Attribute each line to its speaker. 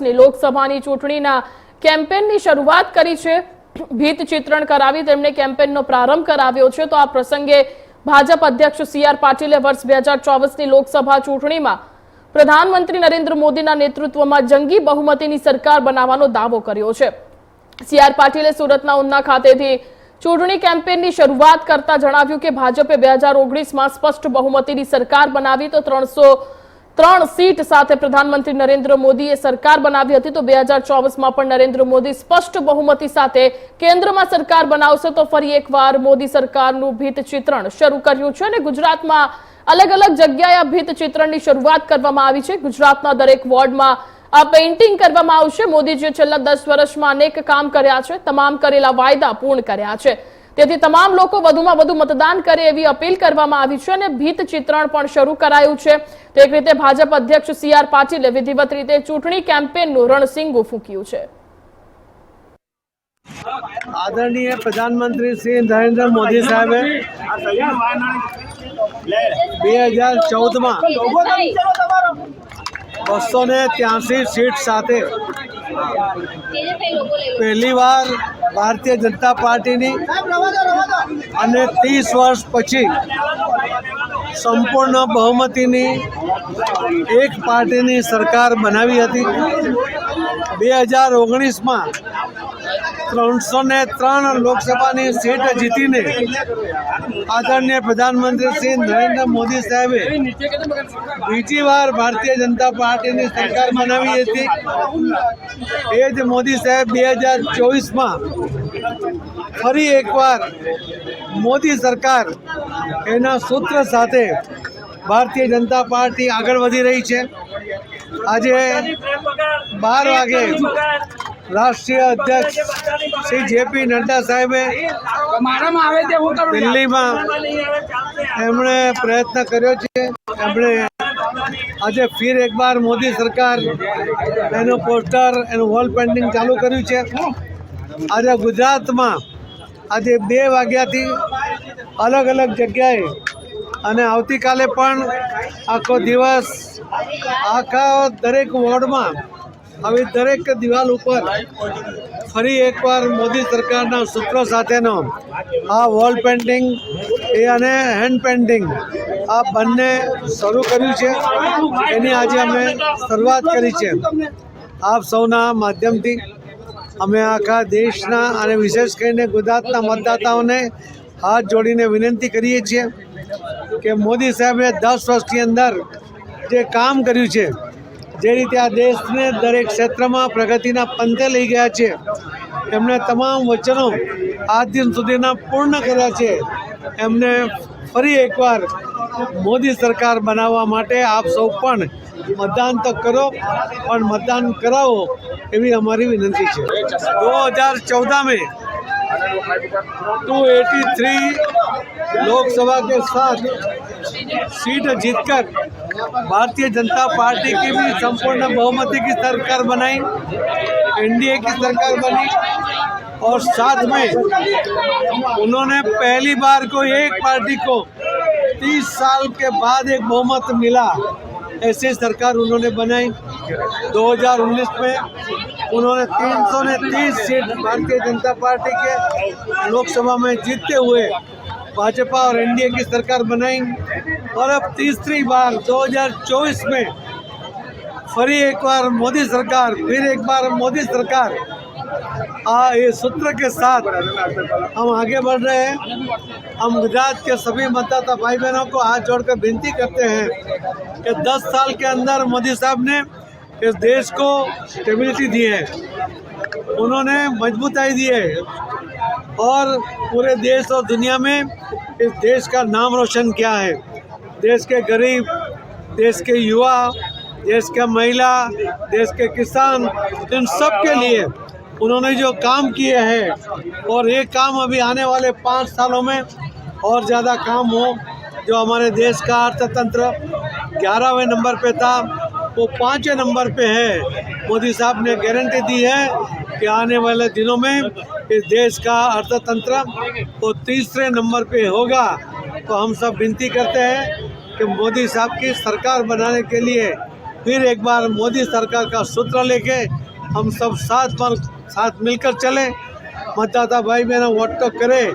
Speaker 1: લોકસભાની ચૂંટણીના કેમ્પેનની શરૂઆત કરી છે. ભીત ચિત્રણ કરાવી તેમણે કેમ્પેનનો પ્રારંભ કરાવ્યો છે. તો આ પ્રસંગે ભાજપ અધ્યક્ષ સી આર પાટીલે વર્ષ બે હજાર લોકસભા ચૂંટણીમાં પ્રધાનમંત્રી નરેન્દ્ર મોદીના નેતૃત્વમાં જંગી બહુમતીની સરકાર બનાવવાનો દાવો કર્યો છે. સી આર પાટીલે સુરતના ઉના ખાતેથી ચૂંટણી કેમ્પેનની શરૂઆત કરતા જણાવ્યું કે ભાજપે બે હજાર ઓગણીસમાં સ્પષ્ટ બહુમતીની સરકાર બનાવી તો ત્રણસો ત્રણ સીટ સાથે પ્રધાનમંત્રી નરેન્દ્ર મોદીએ સરકાર બનાવી હતી. તો બે હજાર ચોવીસમાં પણ નરેન્દ્ર મોદી સ્પષ્ટ બહુમતી સાથે કેન્દ્રમાં સરકાર બનાવશે તો ફરી એકવાર મોદી સરકારનું ભીત ચિત્રણ શરૂ કર્યું છે અને ગુજરાતમાં અલગ અલગ જગ્યાએ આ ભીત ચિત્રણની શરૂઆત કરવામાં આવી છે. ગુજરાતના દરેક વોર્ડમાં આ પેઇન્ટિંગ કરવામાં આવશે. મોદીજીએ છેલ્લા દસ વર્ષમાં અનેક કામ કર્યા છે, તમામ કરેલા વાયદા પૂર્ણ કર્યા છે. તેથી તમામ લોકો વધુમાં વધુ મતદાન કરે એવી અપીલ કરવામાં આવી છે અને ભીત ચિત્રણ પણ શરૂ કરાયું છે. તો એક રીતે ભાજપ અધ્યક્ષ સી આર પાટીલે વિધિવત રીતે ચૂંટણી કેમ્પેનનું રણસિંગું ફૂંક્યું છે.
Speaker 2: આદરણીય પ્રધાનમંત્રી શ્રી નરેન્દ્ર મોદી સાહેબે બે હજાર ચૌદમાં બસો ને ત્યાંસી સીટ સાથે પહેલીવાર ભારતીય જનતા પાર્ટીની અને ત્રીસ વર્ષ પછી સંપૂર્ણ બહુમતીની એક પાર્ટીની સરકાર બનાવી હતી. બે હજાર ઓગણીસમાં ત્રણસો ને ત્રણ લોકસભાની સીટ જીતીને આદરણીય પ્રધાનમંત્રી શ્રી નરેન્દ્ર મોદી સાહેબે બીજી વાર ભારતીય જનતા પાર્ટીની સરકાર બનાવી હતી. એ જ મોદી સાહેબ બે હજાર ચોવીસમાં ફરી એકવાર મોદી સરકાર એના સૂત્ર સાથે ભારતીય જનતા પાર્ટી આગળ વધી રહી છે. આજે બાર વાગે રાષ્ટ્રીય અધ્યક્ષ શ્રી જેપી નડ્ડા સાહેબે દિલ્હીમાં એમણે પ્રયત્ન કર્યો છે. એમણે આજે ફિર એકવાર મોદી સરકાર, એનું પોસ્ટર, એનું વોલ પેન્ટિંગ ચાલુ કર્યું છે. આજે ગુજરાતમાં આજે બે વાગ્યાથી અલગ અલગ જગ્યાએ અને આવતીકાલે પણ આખો દિવસ આખા દરેક વોર્ડમાં આવી દરેક દિવાલ ઉપર ફરી એકવાર મોદી સરકારના સૂત્રો સાથેનો આ વોલ પેઇન્ટિંગ એ અને હેન્ડ પેઇન્ટિંગ આ બંને શરૂ કર્યું છે. એની આજે અમે શરૂઆત કરી છે. આપ સૌના માધ્યમથી અમે આખા દેશના અને વિશેષ કરીને ગુજરાતના મતદાતાઓને હાથ જોડીને વિનંતી કરીએ છીએ કે મોદી સાહેબે દસ વર્ષની અંદર જે કામ કર્યું છે જે રીતે આ દેશને દરેક ક્ષેત્રમાં પ્રગતિના પંથે લઈ ગયા છે એમણે તમામ વચનો આ દિન સુધીના પૂર્ણ કર્યા છે. એમને ફરી એકવાર મોદી સરકાર બનાવવા માટે આપ સૌ પણ મતદાન તો કરો પણ મતદાન કરાવો એવી અમારી વિનંતી છે. દો હજાર ચૌદહ મેં એટી થ્રી લોકસભા કે સાથ સીટ सीट जीतकर भारतीय जनता पार्टी की भी संपूर्ण बहुमती की सरकार बनाई, एनडीए की सरकार बनी, और साथ में उन्होंने पहली बार को एक पार्टी को 30 साल के बाद एक बहुमत मिला, ऐसी सरकार उन्होंने बनाई। 2019 में उन्होंने तीन सौ ने तीस सीट भारतीय जनता पार्टी के लोकसभा में जीतते हुए भाजपा और एनडीए की सरकार बनाई। और अब तीसरी बार 2024 में फरी एक बार मोदी सरकार, फिर एक बार मोदी सरकार आ ये सूत्र के साथ हम आगे बढ़ रहे हैं। हम गुजरात के सभी मतदाता भाई बहनों को हाथ जोड़कर विनती करते हैं कि 10 साल के अंदर मोदी साहब ने इस देश को स्टेबिलिटी दी है। उन्होंने मजबूताई दी है और पूरे देश और दुनिया में इस देश का नाम रोशन किया है। देश के गरीब, देश के युवा, देश के महिला, देश के किसान, इन सब के लिए उन्होंने जो काम किए हैं, और ये काम अभी आने वाले पाँच सालों में और ज़्यादा काम हो, जो हमारे देश का अर्थतंत्र ग्यारहवें नंबर पे था, वो पाँचवें नंबर पे है। मोदी साहब ने गारंटी दी है कि आने वाले दिनों में इस देश का अर्थतंत्र वो तीसरे नंबर पे होगा। तो हम सब विनती करते हैं कि मोदी साहब की सरकार बनाने के लिए फिर एक बार मोदी सरकार का सूत्र लेके हम सब साथ पर साथ मिलकर चलें मतदाता भाई बहनों वोट तो करें